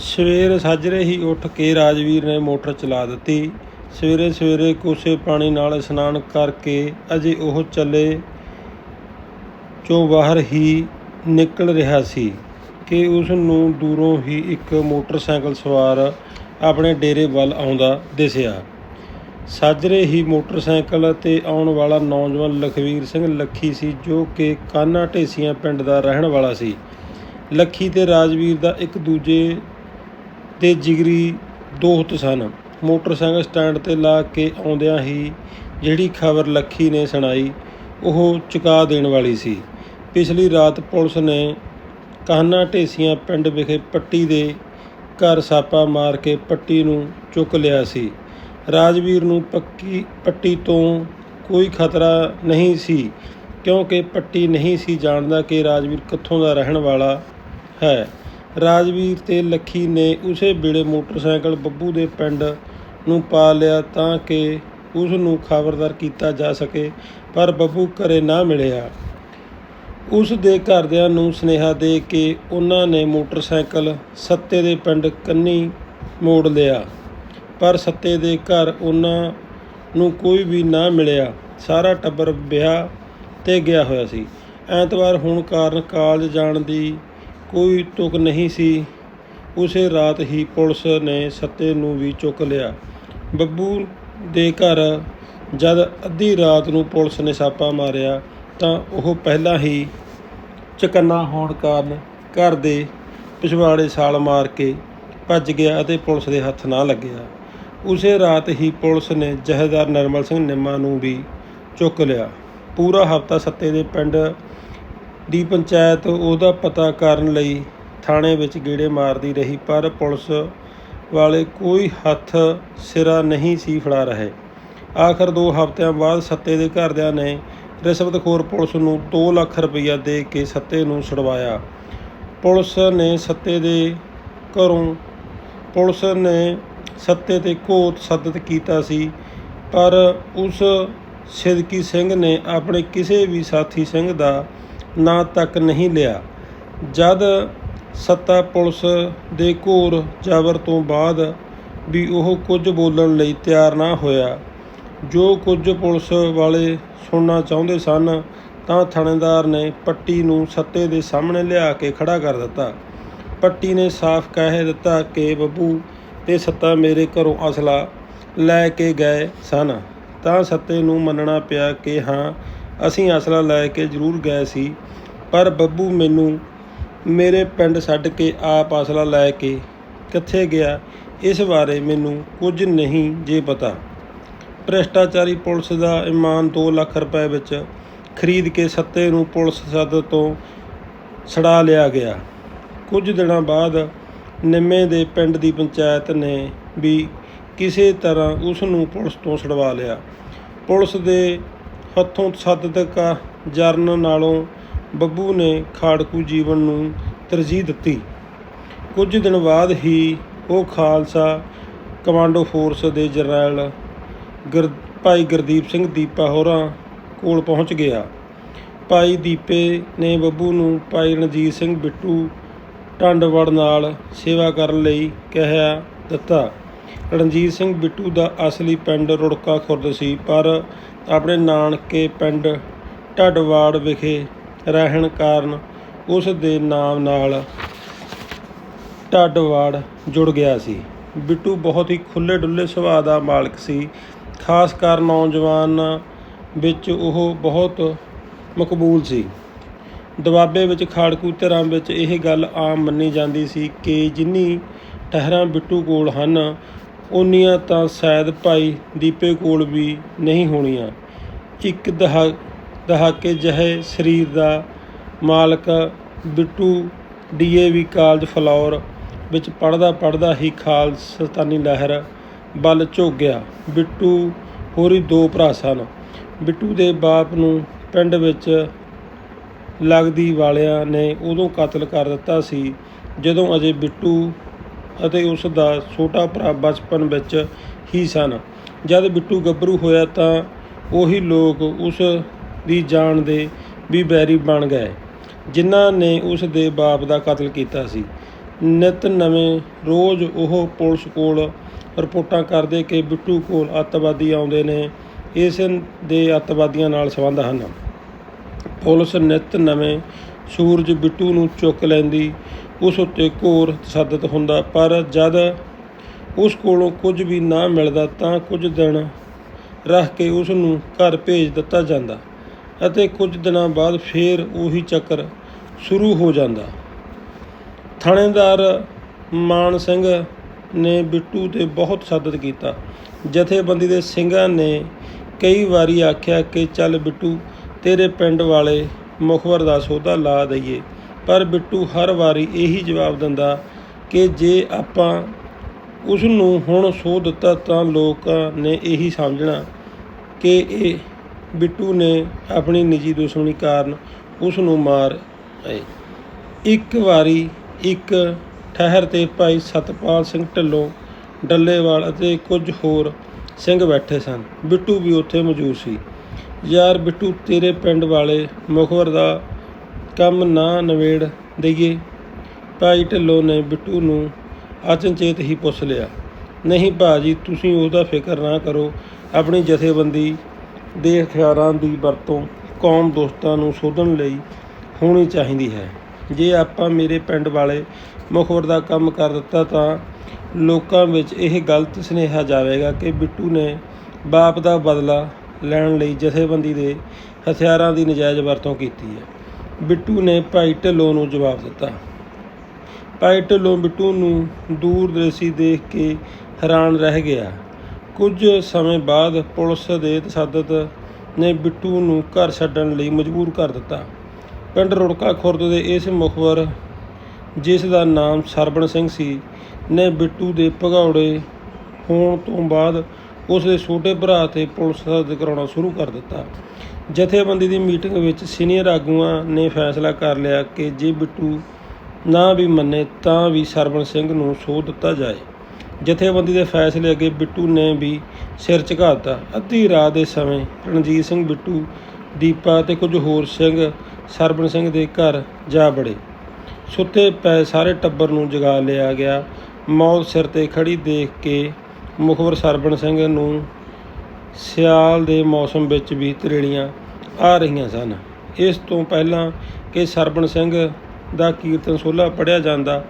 ਸਵੇਰ ਸਾਜਰੇ ਹੀ ਉੱਠ ਕੇ ਰਾਜਵੀਰ ਨੇ ਮੋਟਰ ਚਲਾ ਦਿੱਤੀ। ਸਵੇਰੇ ਸਵੇਰੇ ਕੋਸੇ ਪਾਣੀ ਨਾਲ ਇਸ਼ਨਾਨ ਕਰਕੇ ਅਜੇ ਉਹ ਚੱਲੇ ਚੋਂ ਬਾਹਰ ਹੀ ਨਿਕਲ ਰਿਹਾ ਸੀ ਕਿ ਉਸ ਨੂੰ ਦੂਰੋਂ ਹੀ ਇੱਕ ਮੋਟਰਸਾਈਕਲ ਸਵਾਰ ਆਪਣੇ ਡੇਰੇ ਵੱਲ ਆਉਂਦਾ ਦਿਸਿਆ। ਸਾਜਰੇ ਹੀ ਮੋਟਰਸਾਈਕਲ ਤੇ ਆਉਣ ਵਾਲਾ ਨੌਜਵਾਨ ਲਖਵੀਰ ਸਿੰਘ ਲੱਖੀ ਸੀ ਜੋ ਕਿ ਕਾਨਾ ਢੇਸੀਆਂ ਪਿੰਡ ਦਾ ਰਹਿਣ ਵਾਲਾ ਸੀ। ਲੱਖੀ ਤੇ ਰਾਜਵੀਰ ਦਾ ਇੱਕ ਦੂਜੇ ਦੇ ਜਿਗਰੀ ਦੋਹਤ ਸਨ। ਮੋਟਰਸਾਈਕਲ ਸਟੈਂਡ ਤੇ ਲਾ ਕੇ ਆਉਂਦਿਆਂ ਹੀ ਜਿਹੜੀ ਖਬਰ ਲੱਖੀ ਨੇ ਸੁਣਾਈ, ਉਹ ਚੁਕਾ ਦੇਣ ਵਾਲੀ ਸੀ। ਪਿਛਲੀ ਰਾਤ ਪੁਲਿਸ ਨੇ ਕਾਨਾ ਢੇਸੀਆਂ ਪਿੰਡ ਵਿਖੇ ਪੱਟੀ ਦੇ ਘਰ ਛਾਪਾ ਮਾਰ ਕੇ ਪੱਟੀ ਨੂੰ ਚੁੱਕ ਲਿਆ ਸੀ? ਰਾਜਵੀਰ ਨੂੰ ਪੱਕੀ ਪੱਟੀ ਤੋਂ ਕੋਈ ਖਤਰਾ ਨਹੀਂ ਸੀ, ਕਿਉਂਕਿ ਪੱਟੀ ਨਹੀਂ ਸੀ ਜਾਣਦਾ ਕਿ ਰਾਜਵੀਰ ਕਿੱਥੋਂ ਦਾ ਰਹਿਣ ਵਾਲਾ ਹੈ। ਰਾਜਵੀਰ ਤੇ ਲੱਖੀ ਨੇ ਉਸੇ ਵੇਲੇ ਮੋਟਰਸਾਈਕਲ ਬੱਬੂ ਦੇ ਪਿੰਡ ਨੂੰ ਪਾ ਲਿਆ ਤਾਂ ਕਿ ਉਸ ਨੂੰ ਖਬਰਦਾਰ ਕੀਤਾ ਜਾ ਸਕੇ, ਪਰ ਬੱਬੂ ਘਰੇ ਨਾ ਮਿਲਿਆ। ਉਸ ਦੇ ਘਰਦਿਆਂ ਨੂੰ ਸੁਨੇਹਾ ਦੇ ਕੇ ਉਹਨਾਂ ਨੇ ਮੋਟਰਸਾਈਕਲ ਸੱਤੇ ਦੇ ਪਿੰਡ ਕੰਨੀ ਮੋੜ ਲਿਆ। ਪਰ ਸੱਤੇ ਦੇ ਘਰ ਉਹਨਾਂ ਨੂੰ ਕੋਈ ਵੀ ਨਾ ਮਿਲਿਆ। ਸਾਰਾ ਟੱਬਰ ਵਿਆਹ ਤੇ ਗਿਆ ਹੋਇਆ ਸੀ। ਐਤਵਾਰ ਹੋਣ ਕਾਰਨ ਕਾਲਜ ਜਾਣ ਦੀ ਕੋਈ ਤੁਕ ਨਹੀਂ ਸੀ। ਉਸੇ ਰਾਤ ਹੀ ਪੁਲਿਸ ਨੇ ਸੱਤੇ ਨੂੰ ਵੀ ਚੁੱਕ ਲਿਆ। ਬੱਬੂ ਦੇ ਘਰ ਜਦ ਅੱਧੀ ਰਾਤ ਨੂੰ ਪੁਲਿਸ ਨੇ ਛਾਪਾ ਮਾਰਿਆ ਤਾਂ ਉਹ ਪਹਿਲਾਂ ਹੀ ਚਕੰਨਾ ਹੋਣ ਕਾਰਨ ਘਰ ਦੇ ਪਿਛਵਾੜੇ ਛਾਲ ਮਾਰ ਕੇ ਭੱਜ ਗਿਆ ਅਤੇ ਪੁਲਿਸ ਦੇ ਹੱਥ ਨਾ ਲੱਗਿਆ। ਉਸੇ ਰਾਤ ਹੀ ਪੁਲਿਸ ਨੇ ਜਹੇਦਾਰ ਨਰਮਲ ਸਿੰਘ ਨਿੰਮਾ ਨੂੰ ਵੀ ਚੁੱਕ ਲਿਆ। ਪੂਰਾ ਹਫਤਾ ਸੱਤੇ ਦੇ ਪਿੰਡ ਦੀ ਪੰਚਾਇਤ ਉਹਦਾ ਪਤਾ ਕਰਨ ਲਈ ਥਾਣੇ ਵਿੱਚ ਗੇੜੇ ਮਾਰਦੀ ਰਹੀ, ਪਰ ਪੁਲਿਸ ਵਾਲੇ ਕੋਈ ਹੱਥ ਸਿਰਾ ਨਹੀਂ ਸੀ ਫੜਾ ਰਹੇ। ਆਖਰ 2 ਹਫ਼ਤਿਆਂ ਬਾਅਦ ਸੱਤੇ ਦੇ ਘਰਦਿਆਂ ਨੇ ਰਿਸ਼ਵਤਖੋਰ ਪੁਲਿਸ ਨੂੰ 2 ਲੱਖ ਰੁਪਈਆ ਦੇ ਕੇ ਸੱਤੇ ਨੂੰ ਛੁਡਵਾਇਆ। ਪੁਲਿਸ ਨੇ ਸੱਤੇ ਦੇ ਘਰੋਂ, ਪੁਲਿਸ ਨੇ ਸੱਤੇ ਤੇ ਘੋਤ ਸੱਦਤ ਕੀਤਾ ਸੀ, ਪਰ ਉਸ ਸਿਦਕੀ ਸਿੰਘ ਨੇ ਆਪਣੇ ਕਿਸੇ ਵੀ ਸਾਥੀ ਸਿੰਘ ਦਾ ਨਾਂ ਤੱਕ ਨਹੀਂ ਲਿਆ। ਜਦ ਸੱਤਾ ਪੁਲਿਸ ਦੇ ਘੋਰ ਜ਼ਬਰ ਤੋਂ ਬਾਅਦ ਵੀ ਉਹ ਕੁਝ ਬੋਲਣ ਲਈ ਤਿਆਰ ਨਾ ਹੋਇਆ, ਜੋ ਕੁਝ ਪੁਲਿਸ ਵਾਲੇ ਸੁਣਨਾ ਚਾਹੁੰਦੇ ਸਨ, ਤਾਂ ਥਾਣੇਦਾਰ ਨੇ ਪੱਟੀ ਨੂੰ ਸੱਤੇ ਦੇ ਸਾਹਮਣੇ ਲਿਆ ਕੇ ਖੜਾ ਕਰ ਦਿੱਤਾ। ਪੱਟੀ ਨੇ ਸਾਫ਼ ਕਹਿ ਦਿੱਤਾ ਕਿ, ਬੱਬੂ ਤੇ ਸੱਤਾ ਮੇਰੇ ਘਰੋਂ ਅਸਲਾ ਲੈ ਕੇ ਗਏ ਸਨ। ਤਾਂ ਸੱਤੇ ਨੂੰ ਮੰਨਣਾ ਪਿਆ ਕਿ, ਹਾਂ ਅਸੀਂ ਅਸਲਾ ਲੈ ਕੇ ਜ਼ਰੂਰ ਗਏ ਸੀ, ਪਰ ਬੱਬੂ ਮੈਨੂੰ ਮੇਰੇ ਪਿੰਡ ਛੱਡ ਕੇ ਆਪ ਅਸਲਾ ਲੈ ਕੇ ਕਿੱਥੇ ਗਿਆ, ਇਸ ਬਾਰੇ ਮੈਨੂੰ ਕੁਝ ਨਹੀਂ ਜੇ ਪਤਾ। ਭ੍ਰਿਸ਼ਟਾਚਾਰੀ ਪੁਲਿਸ ਦਾ ਇਮਾਨ 2 ਲੱਖ ਰੁਪਏ ਵਿੱਚ ਖਰੀਦ ਕੇ ਸੱਤੇ ਨੂੰ ਪੁਲਿਸ ਸੱਦ ਤੋਂ ਛੜਾ ਲਿਆ ਗਿਆ। ਕੁਝ ਦਿਨਾਂ ਬਾਅਦ ਨਿੰਮੇ ਦੇ ਪਿੰਡ ਦੀ ਪੰਚਾਇਤ ਨੇ ਵੀ ਕਿਸੇ ਤਰ੍ਹਾਂ ਉਸ ਨੂੰ ਪੁਲਿਸ ਤੋਂ ਛਡਵਾ ਲਿਆ। ਪੁਲਿਸ ਦੇ ਹੱਥੋਂ ਸੱਦਤਕਾ ਜਰਨ ਨਾਲੋਂ ਬੱਬੂ ਨੇ ਖਾੜਕੂ ਜੀਵਨ ਨੂੰ ਤਰਜੀਹ ਦਿੱਤੀ। ਕੁਝ ਦਿਨ ਬਾਅਦ ਹੀ ਉਹ ਖਾਲਸਾ ਕਮਾਂਡੋ ਫੋਰਸ ਦੇ ਜਰਨੈਲ ਗੁਰ, ਭਾਈ ਗੁਰਦੀਪ ਸਿੰਘ ਦੀਪਾ ਹੋਰਾਂ ਕੋਲ ਪਹੁੰਚ ਗਿਆ। ਭਾਈ ਦੀਪੇ ਨੇ ਬੱਬੂ ਨੂੰ ਭਾਈ ਰਣਜੀਤ ਸਿੰਘ ਬਿੱਟੂ ਢੰਡਵੜ ਨਾਲ ਸੇਵਾ ਕਰਨ ਲਈ ਕਹਿਆ ਦਿੱਤਾ। ਰਣਜੀਤ ਸਿੰਘ ਬਿੱਟੂ ਦਾ ਅਸਲੀ ਪਿੰਡ ਰੁੜਕਾ ਖੁਰਦ ਸੀ, ਪਰ ਆਪਣੇ ਨਾਨਕੇ ਪਿੰਡ ਢੱਡਵਾੜ ਵਿਖੇ ਰਹਿਣ ਕਾਰਨ ਉਸ ਦੇ ਨਾਮ ਨਾਲ ਢੱਡਵਾੜ ਜੁੜ ਗਿਆ ਸੀ। ਬਿੱਟੂ ਬਹੁਤ ਹੀ ਖੁੱਲੇ ਡੁੱਲੇ ਸੁਭਾਅ ਦਾ ਮਾਲਕ ਸੀ। ਖਾਸ ਕਰ ਨੌਜਵਾਨ ਵਿੱਚ ਉਹ ਬਹੁਤ ਮਕਬੂਲ ਸੀ। ਦੁਆਬੇ ਵਿੱਚ ਖਾੜਕੂ ਧਿਰਾਂ ਵਿੱਚ ਇਹ ਗੱਲ ਆਮ ਮੰਨੀ ਜਾਂਦੀ ਸੀ ਕਿ ਜਿੰਨੀ ਟਹਿਰਾਂ ਬਿੱਟੂ ਕੋਲ ਹਨ ਉਨੀਆਂ ਤਾਂ ਸ਼ਾਇਦ ਭਾਈ ਦੀਪੇ ਕੋਲ ਵੀ ਨਹੀਂ ਹੋਣੀਆਂ। ਇੱਕ ਦਹਾ, ਦਹਾਕੇ ਜਿਹੇ ਸਰੀਰ ਦਾ ਮਾਲਕ ਬਿੱਟੂ ਡੀਏਵੀ ਕਾਲਜ ਫਲੌਰ ਵਿੱਚ ਪੜ੍ਹਦਾ ਪੜ੍ਹਦਾ ਹੀ ਖਾਲਸਤਾਨੀ ਲਹਿਰ ਵੱਲ ਝੁਕ ਗਿਆ। ਬਿੱਟੂ ਹੋਰੀ ਦੋ ਭਰਾ ਸਨ। ਬਿੱਟੂ ਦੇ ਬਾਪ ਨੂੰ ਪਿੰਡ ਵਿੱਚ ਲੱਗਦੀ ਵਾਲਿਆਂ ਨੇ ਉਦੋਂ ਕਤਲ ਕਰ ਦਿੱਤਾ ਸੀ ਜਦੋਂ ਅਜੇ ਬਿੱਟੂ ਅਤੇ ਉਸ ਦਾ ਛੋਟਾ ਭਰਾ ਬਚਪਨ ਵਿੱਚ ਹੀ ਸਨ। ਜਦ ਬਿੱਟੂ ਗੱਭਰੂ ਹੋਇਆ ਤਾਂ ਉਹੀ ਲੋਕ ਉਸ ਦੀ ਜਾਨ ਦੇ ਵੀ ਬੈਰੀ ਬਣ ਗਏ, ਜਿਨ੍ਹਾਂ ਨੇ ਉਸ ਦੇ ਬਾਪ ਦਾ ਕਤਲ ਕੀਤਾ ਸੀ। ਨਿਤ ਨਵੇਂ ਰੋਜ਼ ਉਹ ਪੁਲਿਸ ਕੋਲ ਰਿਪੋਰਟਾਂ ਕਰਦੇ ਕਿ ਬਿੱਟੂ ਕੋਲ ਅੱਤਵਾਦੀ ਆਉਂਦੇ ਨੇ, ਇਸ ਦੇ ਅੱਤਵਾਦੀਆਂ ਨਾਲ ਸੰਬੰਧ ਹਨ। ਪੁਲਿਸ ਨਿਤ ਨਵੇਂ ਸੂਰਜ ਬਿੱਟੂ ਨੂੰ ਚੁੱਕ ਲੈਂਦੀ ਉਸ ਉੱਤੇ ਘੋਰ ਤਸ਼ੱਦਦ ਹੁੰਦਾ, ਪਰ ਜਦ ਉਸ ਕੋਲੋਂ ਕੁਝ ਵੀ ਨਾ ਮਿਲਦਾ ਤਾਂ ਕੁਝ ਦਿਨ ਰੱਖ ਕੇ ਉਸ ਨੂੰ ਘਰ ਭੇਜ ਦਿੱਤਾ ਜਾਂਦਾ ਅਤੇ ਕੁਝ ਦਿਨਾਂ ਬਾਅਦ ਫੇਰ ਉਹੀ ਚੱਕਰ ਸ਼ੁਰੂ ਹੋ ਜਾਂਦਾ। ਥਾਣੇਦਾਰ ਮਾਨ ਸਿੰਘ ਨੇ ਬਿੱਟੂ ਤੇ ਬਹੁਤ ਤਸ਼ੱਦਦ ਕੀਤਾ। ਜਥੇਬੰਦੀ ਦੇ ਸਿੰਘਾਂ ਨੇ ਕਈ ਵਾਰੀ ਆਖਿਆ ਕਿ ਚੱਲ ਬਿੱਟੂ, ਤੇਰੇ ਪਿੰਡ ਵਾਲੇ ਮੁਖਬਰ ਦਾ ਸੌਦਾ ਲਾ ਦਈਏ। ਪਰ ਬਿੱਟੂ ਹਰ ਵਾਰੀ ਇਹੀ ਜਵਾਬ ਦਿੰਦਾ ਕਿ ਜੇ ਆਪਾਂ ਉਸ ਨੂੰ ਹੁਣ ਸੋ ਦਿੱਤਾ ਤਾਂ ਲੋਕਾਂ ਨੇ ਇਹੀ ਸਮਝਣਾ ਕਿ ਇਹ ਬਿੱਟੂ ਨੇ ਆਪਣੀ ਨਿੱਜੀ ਦੁਸ਼ਮਣੀ ਕਾਰਨ ਉਸ ਨੂੰ ਮਾਰ ਆਏ। ਇੱਕ ਵਾਰੀ ਇੱਕ ਠਹਿਰ ਤੇ ਭਾਈ ਸਤਪਾਲ ਸਿੰਘ ਢਿੱਲੋਂ, ਡੱਲੇਵਾਲ ਅਤੇ ਕੁਝ ਹੋਰ ਸਿੰਘ ਬੈਠੇ ਸਨ। ਬਿੱਟੂ ਵੀ ਉੱਥੇ ਮੌਜੂਦ ਸੀ। ਯਾਰ ਬਿੱਟੂ, ਤੇਰੇ ਪਿੰਡ ਵਾਲੇ ਮੁਖਬਰ ਦਾ ਕੰਮ ਨਾ ਨਵੇੜ ਦਈਏ ਭਾਈ ਢਿੱਲੋਂ ਨੇ ਬਿੱਟੂ ਨੂੰ ਅਚਨਚੇਤ ਹੀ ਪੁੱਛ ਲਿਆ, ਨਹੀਂ ਭਾਜੀ, ਤੁਸੀਂ ਉਹਦਾ ਫਿਕਰ ਨਾ ਕਰੋ। ਆਪਣੀ ਜਥੇਬੰਦੀ ਦੇ ਹਥਿਆਰਾਂ ਦੀ ਵਰਤੋਂ ਕੌਮ ਦੋਸਤਾਂ ਨੂੰ ਸੋਧਣ ਲਈ ਹੋਣੀ ਚਾਹੀਦੀ ਹੈ। ਜੇ ਆਪਾਂ ਮੇਰੇ ਪਿੰਡ ਵਾਲੇ ਮੁਖਬਰ ਦਾ ਕੰਮ ਕਰ ਦਿੱਤਾ ਤਾਂ ਲੋਕਾਂ ਵਿੱਚ ਇਹ ਗਲਤ ਸੁਨੇਹਾ ਜਾਵੇਗਾ ਕਿ ਬਿੱਟੂ ਨੇ ਬਾਪ ਦਾ ਬਦਲਾ ਲੈਣ ਲਈ ਜਥੇਬੰਦੀ ਦੇ ਹਥਿਆਰਾਂ ਦੀ ਨਜਾਇਜ਼ ਵਰਤੋਂ ਕੀਤੀ ਹੈ। ਬਿੱਟੂ ਨੇ ਭਾਈ ਢਿੱਲੋਂ ਨੂੰ ਜਵਾਬ ਦਿੱਤਾ। ਭਾਈ ਢਿੱਲੋਂ ਬਿੱਟੂ ਨੂੰ ਦੂਰ ਦੇਸੀ ਦੇਖ ਕੇ ਹੈਰਾਨ ਰਹਿ ਗਿਆ। ਕੁਝ ਸਮੇਂ ਬਾਅਦ ਪੁਲਿਸ ਦੇ ਤਸ਼ੱਦਦ ਨੇ ਬਿੱਟੂ ਨੂੰ ਘਰ ਛੱਡਣ ਲਈ ਮਜਬੂਰ ਕਰ ਦਿੱਤਾ। ਪਿੰਡ ਰੁੜਕਾ ਖੁਰਦ ਦੇ ਇਸ ਮੁਖਬਰ, ਜਿਸ ਦਾ ਨਾਮ ਸਰਬਣ ਸਿੰਘ ਸੀ, ਨੇ ਬਿੱਟੂ ਦੇ ਭਗੌੜੇ ਹੋਣ ਤੋਂ ਬਾਅਦ ਉਸ ਦੇ ਛੋਟੇ ਭਰਾ ਤੇ ਪੁਲਿਸ ਦਾ ਕਰਾਉਣਾ ਸ਼ੁਰੂ ਕਰ ਦਿੱਤਾ। ਜਥੇਬੰਦੀ ਦੀ ਮੀਟਿੰਗ ਵਿੱਚ ਸੀਨੀਅਰ ਆਗੂਆਂ ਨੇ ਫੈਸਲਾ ਕਰ ਲਿਆ ਕਿ ਜੇ ਬਿੱਟੂ ਨਾ ਵੀ ਮੰਨੇ ਤਾਂ ਵੀ ਸਰਬਣ ਸਿੰਘ ਨੂੰ ਸੋਧ ਦਿੱਤਾ ਜਾਏ। ਜਥੇਬੰਦੀ ਦੇ ਫੈਸਲੇ ਅੱਗੇ ਬਿੱਟੂ ਨੇ ਵੀ ਸਿਰ ਝੁਕਾ ਦਿੱਤਾ ਅੱਧੀ ਰਾਤ ਦੇ ਸਮੇਂ ਰਣਜੀਤ ਸਿੰਘ ਬਿੱਟੂ, ਦੀਪਾ ਤੇ ਕੁਝ ਹੋਰ ਸਿੰਘ ਸਰਬਣ ਸਿੰਘ ਦੇ ਘਰ ਜਾ ਬੜੇ ਸੁੱਤੇ ਪਏ ਸਾਰੇ ਟੱਬਰ ਨੂੰ ਜਗਾ ਲਿਆ ਗਿਆ। ਮੌਤ ਸਿਰ ਤੇ ਖੜੀ ਦੇਖ ਕੇ ਮੁਖਬਰ ਸਰਬਣ ਸਿੰਘ ਨੂੰ ਸਿਆਲ ਦੇ ਮੌਸਮ ਵਿੱਚ ਵੀ ਤਰੇੜੀਆਂ ਆ ਰਹੀਆਂ ਸਨ। ਇਸ ਤੋਂ ਪਹਿਲਾਂ ਕਿ ਸਰਬਣ ਸਿੰਘ ਦਾ ਕੀਰਤਨ ਸੋਲਾ ਪੜਿਆ ਜਾਂਦਾ,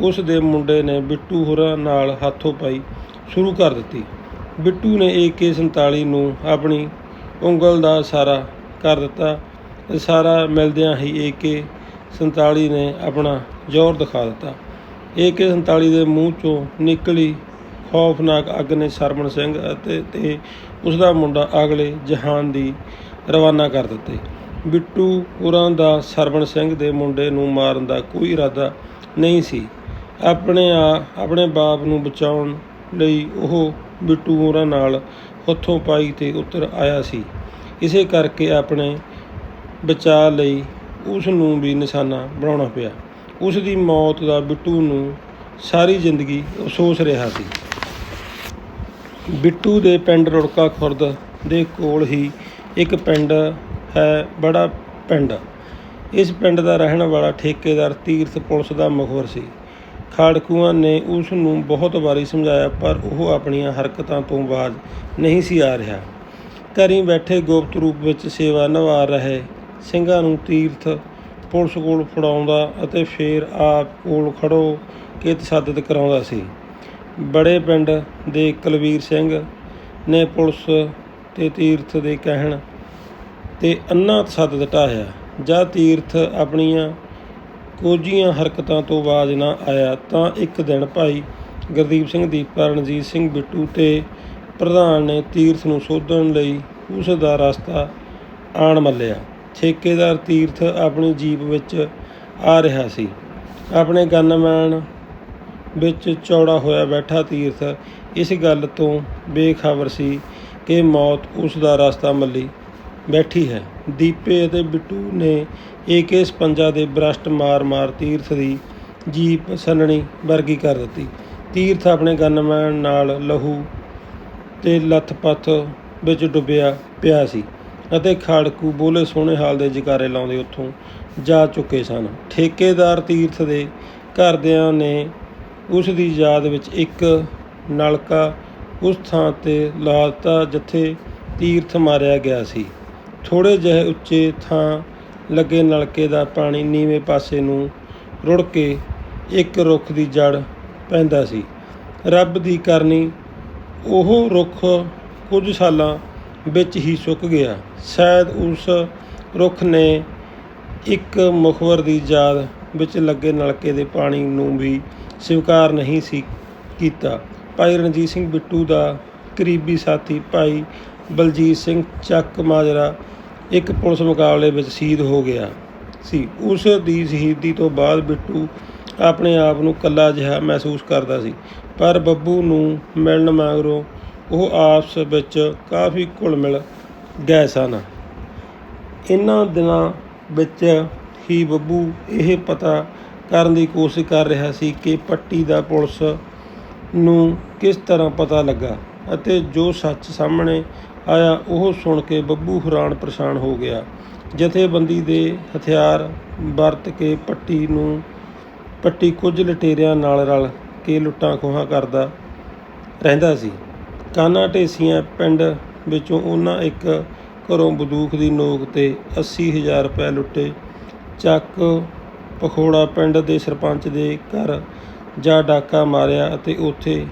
ਉਸ ਦੇ ਮੁੰਡੇ ਨੇ ਬਿੱਟੂ ਹੋਰਾਂ ਨਾਲ ਹੱਥੋਂ ਪਾਈ ਸ਼ੁਰੂ ਕਰ ਦਿੱਤੀ। ਬਿੱਟੂ ਨੇ AK47 ਨੂੰ ਆਪਣੀ ਉਂਗਲ ਦਾ ਇਸ਼ਾਰਾ ਕਰ ਦਿੱਤਾ। ਇਸ਼ਾਰਾ ਮਿਲਦਿਆਂ ਹੀ AK47 ਨੇ ਆਪਣਾ ਜ਼ੋਰ ਦਿਖਾ ਦਿੱਤਾ। AK47 ਦੇ ਮੂੰਹ ਚੋਂ ਨਿਕਲੀ ਖੌਫਨਾਕ ਅੱਗ ਨੇ ਸਰਵਣ ਸਿੰਘ ਅਤੇ ਤੇ ਉਸ ਦਾ ਮੁੰਡਾ ਅਗਲੇ ਜਹਾਨ ਦੀ ਰਵਾਨਾ ਕਰ ਦਿੱਤੇ। ਬਿੱਟੂ ਹੋਰਾਂ ਦਾ ਸਰਵਣ ਸਿੰਘ ਦੇ ਮੁੰਡੇ ਨੂੰ ਮਾਰਨ ਦਾ ਕੋਈ ਇਰਾਦਾ ਨਹੀਂ ਸੀ। ਆਪਣੇ ਆ, ਆਪਣੇ ਬਾਪ ਨੂੰ ਬਚਾਉਣ ਲਈ ਉਹ ਬਿੱਟੂ ਹੋਰਾਂ ਨਾਲ ਹੱਥੋਂ ਪਾਈ ਤੇ ਉਤਰ ਆਇਆ ਸੀ। ਇਸੇ ਕਰਕੇ ਆਪਣੇ ਬਚਾਅ ਲਈ ਉਸ ਨੂੰ ਵੀ ਨਿਸ਼ਾਨਾ ਬਣਾਉਣਾ ਪਿਆ। ਉਸ ਦੀ ਮੌਤ ਦਾ ਬਿੱਟੂ ਨੂੰ ਸਾਰੀ ਜ਼ਿੰਦਗੀ ਅਫਸੋਸ ਰਿਹਾ ਸੀ। ਬਿੱਟੂ ਦੇ ਪਿੰਡ ਰੁੜਕਾ ਖੁਰਦ ਦੇ ਕੋਲ ਹੀ ਇੱਕ ਪਿੰਡ ਹੈ, ਬੜਾ ਪਿੰਡ। ਇਸ ਪਿੰਡ ਦਾ ਰਹਿਣ ਵਾਲਾ ਠੇਕੇਦਾਰ ਤੀਰਥ ਪੁਲਿਸ ਦਾ ਮੁਖਬਰ ਸੀ। ਖਾੜਕੂਆਂ ਨੇ ਉਸ ਨੂੰ ਬਹੁਤ ਵਾਰੀ ਸਮਝਾਇਆ, ਪਰ ਉਹ ਆਪਣੀਆਂ ਹਰਕਤਾਂ ਤੋਂ ਬਾਜ਼ ਨਹੀਂ ਸੀ ਆ ਰਿਹਾ। ਘਰੀਂ ਬੈਠੇ ਗੁਪਤ ਰੂਪ ਵਿੱਚ ਸੇਵਾ ਨਿਭਾ ਰਹੇ ਸਿੰਘਾਂ ਨੂੰ ਤੀਰਥ ਪੁਲਿਸ ਕੋਲ ਫੜਾਉਂਦਾ ਅਤੇ ਫੇਰ ਆਪ ਕੋਲ ਖੜੋ ਕੇ ਤਸ਼ੱਦਦ ਕਰਾਉਂਦਾ ਸੀ। ਬੜੇ ਪਿੰਡ ਦੇ ਕੁਲਵੀਰ ਸਿੰਘ ਨੇ ਪੁਲਿਸ ਤੇ ਤੀਰਥ ਦੇ ਕਹਿਣ ਤੇ ਅੰਨਾ ਸੱਦ ਢਾਹਿਆ ਜਦ ਤੀਰਥ ਆਪਣੀਆਂ ਕੋਝੀਆਂ ਹਰਕਤਾਂ ਤੋਂ ਬਾਜ਼ ਨਾ ਆਇਆ ਤਾਂ ਇੱਕ ਦਿਨ ਭਾਈ ਗੁਰਦੀਪ ਸਿੰਘ ਦੀਪਾ ਰਣਜੀਤ ਸਿੰਘ ਬਿੱਟੂ ਤੇ ਪ੍ਰਧਾਨ ਨੇ ਤੀਰਥ ਨੂੰ ਸੋਧਣ ਲਈ ਉਸ ਦਾ ਰਸਤਾ ਆਣ ਮੱਲਿਆ। ਠੇਕੇਦਾਰ ਤੀਰਥ ਆਪਣੀ ਜੀਪ ਵਿੱਚ ਆ ਰਿਹਾ ਸੀ। ਆਪਣੇ ਗਨਮੈਨ ਵਿੱਚ ਚੌੜਾ ਹੋਇਆ ਬੈਠਾ ਤੀਰਥ, ਇਸ ਗੱਲ ਤੋਂ ਬੇਖਬਰ ਸੀ ਕਿ ਮੌਤ ਉਸ ਦਾ ਰਸਤਾ ਮੱਲੀ ਬੈਠੀ ਹੈ। ਦੀਪੇ ਅਤੇ ਬਿੱਟੂ ਨੇ AK56 ਦੇ ਬ੍ਰਸ਼ਟ ਮਾਰ-ਮਾਰ ਤੀਰਥ ਦੀ ਜੀਪ ਸੰਨਣੀ ਵਰਗੀ ਕਰ ਦਿੱਤੀ। ਤੀਰਥ ਆਪਣੇ ਗਨਮੈਨ ਨਾਲ ਲਹੂ ਤੇ ਲੱਥ-ਪੱਥ ਵਿੱਚ ਡੁੱਬਿਆ ਪਿਆ ਸੀ ਅਤੇ ਖਾੜਕੂ ਬੋਲੇ ਸੋਹਣੇ ਹਾਲ ਦੇ ਜਕਾਰੇ ਲਾਉਂਦੇ ਉੱਥੋਂ ਜਾ ਚੁੱਕੇ ਸਨ। ਠੇਕੇਦਾਰ ਤੀਰਥ ਦੇ ਘਰਦਿਆਂ ਨੇ ਉਸ ਦੀ ਯਾਦ ਵਿੱਚ ਇੱਕ ਨਲਕਾ ਉਸ ਥਾਂ 'ਤੇ ਲਾ ਦਿੱਤਾ ਜਿੱਥੇ ਤੀਰਥ ਮਾਰਿਆ ਗਿਆ ਸੀ। ਥੋੜ੍ਹੇ ਜਿਹੇ ਉੱਚੇ ਥਾਂ ਲੱਗੇ ਨਲਕੇ ਦਾ ਪਾਣੀ ਨੀਵੇਂ ਪਾਸੇ ਨੂੰ ਰੁੜ ਕੇ ਇੱਕ ਰੁੱਖ ਦੀ ਜੜ ਪੈਂਦਾ ਸੀ। ਰੱਬ ਦੀ ਕਰਨੀ ਉਹ ਰੁੱਖ ਕੁਝ ਸਾਲਾਂ ਵਿੱਚ ਹੀ ਸੁੱਕ ਗਿਆ। ਸ਼ਾਇਦ ਉਸ ਰੁੱਖ ਨੇ ਇੱਕ ਮੁਖਬਰ ਦੀ ਯਾਦ ਵਿੱਚ ਲੱਗੇ ਨਲਕੇ ਦੇ ਪਾਣੀ ਨੂੰ ਵੀ ਸਵੀਕਾਰ ਨਹੀਂ ਸੀ ਕੀਤਾ। ਭਾਈ ਰਣਜੀਤ ਸਿੰਘ ਬਿੱਟੂ ਦਾ ਕਰੀਬੀ ਸਾਥੀ ਭਾਈ ਬਲਜੀਤ ਸਿੰਘ ਚੱਕ ਮਾਜਰਾ ਇੱਕ ਪੁਲਿਸ ਮੁਕਾਬਲੇ ਵਿੱਚ ਸ਼ਹੀਦ ਹੋ ਗਿਆ ਸੀ। ਉਸ ਦੀ ਸ਼ਹੀਦੀ ਤੋਂ ਬਾਅਦ ਬਿੱਟੂ ਆਪਣੇ ਆਪ ਨੂੰ ਇਕੱਲਾ ਜਿਹਾ ਮਹਿਸੂਸ ਕਰਦਾ ਸੀ। ਪਰ ਬੱਬੂ ਨੂੰ ਮਿਲਣ ਮਗਰੋਂ ਉਹ ਆਪਸ ਵਿੱਚ ਕਾਫੀ ਘੁਲ ਮਿਲ ਗਏ ਸਨ। ਇਹਨਾਂ ਦਿਨਾਂ ਵਿੱਚ ਹੀ ਬੱਬੂ ਇਹ ਪਤਾ ਕਰਨ ਦੀ ਕੋਸ਼ਿਸ਼ ਕਰ ਰਿਹਾ ਸੀ ਕਿ ਪੱਟੀ ਦਾ ਪੁਲਿਸ ਨੂੰ ਕਿਸ ਤਰ੍ਹਾਂ ਪਤਾ ਲੱਗਾ ਅਤੇ ਜੋ ਸੱਚ ਸਾਹਮਣੇ ਆਇਆ ਉਹ ਸੁਣ ਕੇ ਬੱਬੂ ਹੈਰਾਨ ਪਰੇਸ਼ਾਨ ਹੋ ਗਿਆ। ਜਥੇਬੰਦੀ ਦੇ ਹਥਿਆਰ ਵਰਤ ਕੇ ਪੱਟੀ ਨੂੰ, ਪੱਟੀ ਕੁਝ ਲਟੇਰਿਆਂ ਨਾਲ ਰਲ ਕੇ ਲੁੱਟਾਂ ਖੋਹਾਂ ਕਰਦਾ ਰਹਿੰਦਾ ਸੀ। ਕਾਨਾ ਢੇਸੀਆਂ ਪਿੰਡ ਵਿੱਚੋਂ ਉਹਨਾਂ ਇੱਕ ਘਰੋਂ ਬੰਦੂਕ ਦੀ ਨੋਕ ਤੇ 80000 ਰੁਪਏ ਲੁੱਟੇ। ਚੱਕ ਪਖੋੜਾ ਪਿੰਡ ਦੇ ਸਰਪੰਚ ਦੇ ਘਰ ਜਾ ਡਾਕਾ ਮਾਰਿਆ ਅਤੇ ਉੱਥੇ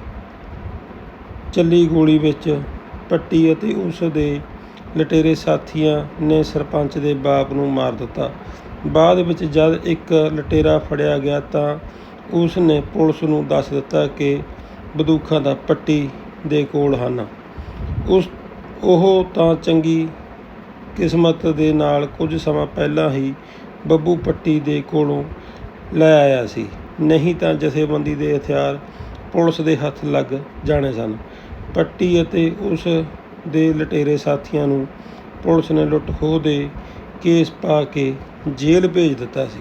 ਚੱਲੀ ਗੋਲੀ ਵਿੱਚ ਪੱਟੀ ਅਤੇ ਉਸ ਦੇ ਲਟੇਰੇ ਸਾਥੀਆਂ ਨੇ ਸਰਪੰਚ ਦੇ ਬਾਪ ਨੂੰ ਮਾਰ ਦਿੱਤਾ। ਬਾਅਦ ਵਿੱਚ ਜਦ ਇੱਕ ਲਟੇਰਾ ਫੜਿਆ ਗਿਆ ਤਾਂ ਉਸ ਨੇ ਪੁਲਿਸ ਨੂੰ ਦੱਸ ਦਿੱਤਾ ਕਿ ਬੰਦੂਕਾਂ ਦਾ ਪੱਟੀ ਦੇ ਕੋਲ ਹਨ। ਉਸ, ਉਹ ਤਾਂ ਚੰਗੀ ਕਿਸਮਤ ਦੇ ਨਾਲ ਕੁਝ ਸਮਾਂ ਪਹਿਲਾਂ ਹੀ ਬੱਬੂ ਪੱਟੀ ਦੇ ਕੋਲੋਂ ਲੈ ਆਇਆ ਸੀ। ਨਹੀਂ ਤਾਂ ਜਥੇਬੰਦੀ ਦੇ ਹਥਿਆਰ ਪੁਲਿਸ ਦੇ ਹੱਥ ਲੱਗ ਜਾਣੇ ਸਨ। ਪੱਟੀ ਅਤੇ ਉਸ ਦੇ ਲਟੇਰੇ ਸਾਥੀਆਂ ਨੂੰ ਪੁਲਿਸ ਨੇ ਲੁੱਟ ਖੋਹ ਦੇ ਕੇਸ ਪਾ ਕੇ ਜੇਲ੍ਹ ਭੇਜ ਦਿੱਤਾ ਸੀ।